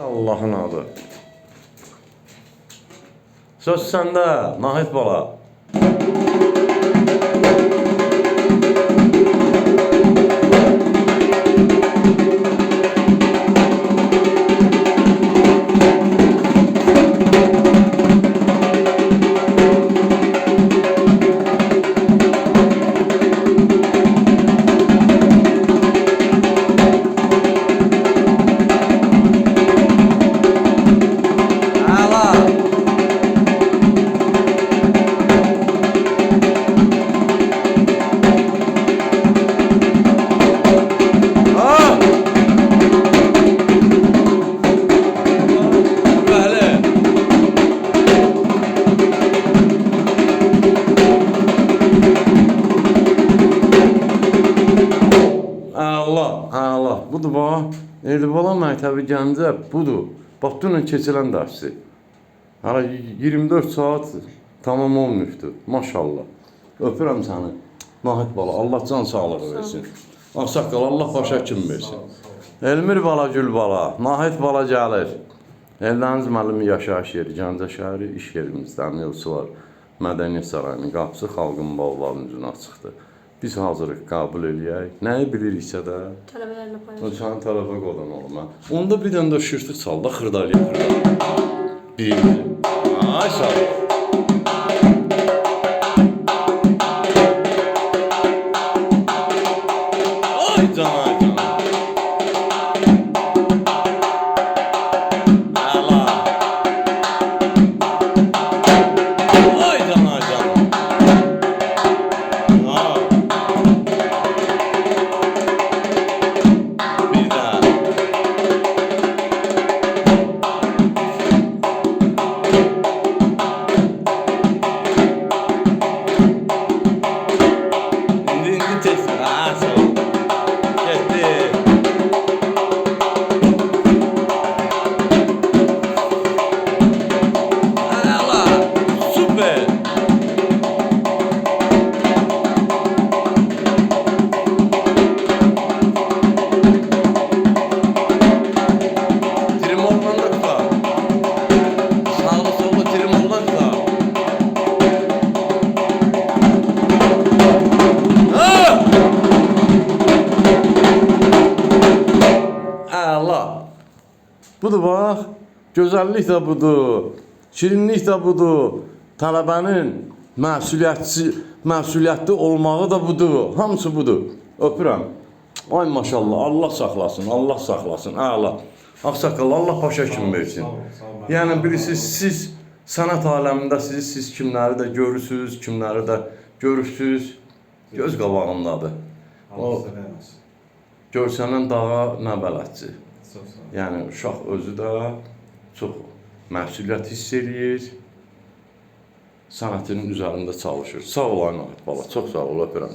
Allahın adı. Söz səndə, Nahid bala. Allah. Budur bax. Elibala məktəbi Gəncə budur. Bax dünən keçirilən dərsi. Hala 24 saat tamam olmuşdu. Maşallah. Öpürəm səni. Nahid bala, Allah can sağlığı versin. Ağsaqqal, Allah başa kim versin. Elmir bala, Gül bala, Nahid bala gəlir. Eldəniz müəllimi yaşayış yeri, Gəncə şəhəri iş yerimizdən yolsu var. Mədəniyyət sarayının qapısı xalqın bağlarının üzünə açıqdır. Biz hazırıq qəbul eləyək. Nəyi biliriksə də Tələbələrlə o paylaş. sənin tərəfə qodan olma. Onda bir dənə də şırtıq çal da xırdalıya. Birinci. Ay sağ ol. Budur bax. Gözəllik də budur. Şirinlik də budur. Tələbənin məsuliyyətçi, məsuliyyətli olmağı da budur. Hamısı budur. Öpürəm. Ay maşallah. Allah saxlasın. Allah saxlasın. Əla. Ağsaqqal Allah başa kim versin. Yəni bilirsiniz siz sənət aləmində siz siz kimləri də görürsüz, kimləri də görürsüz. Göz qabağındadır. Verməsin. Görsənən dağa nə bələdçi. Olun. Yəni uşaq özü də çox məsuliyyət hiss eləyir. Sənətinin üzərində çalışır. Sağ ol Aynət bala, çox sağ ol, öpürəm.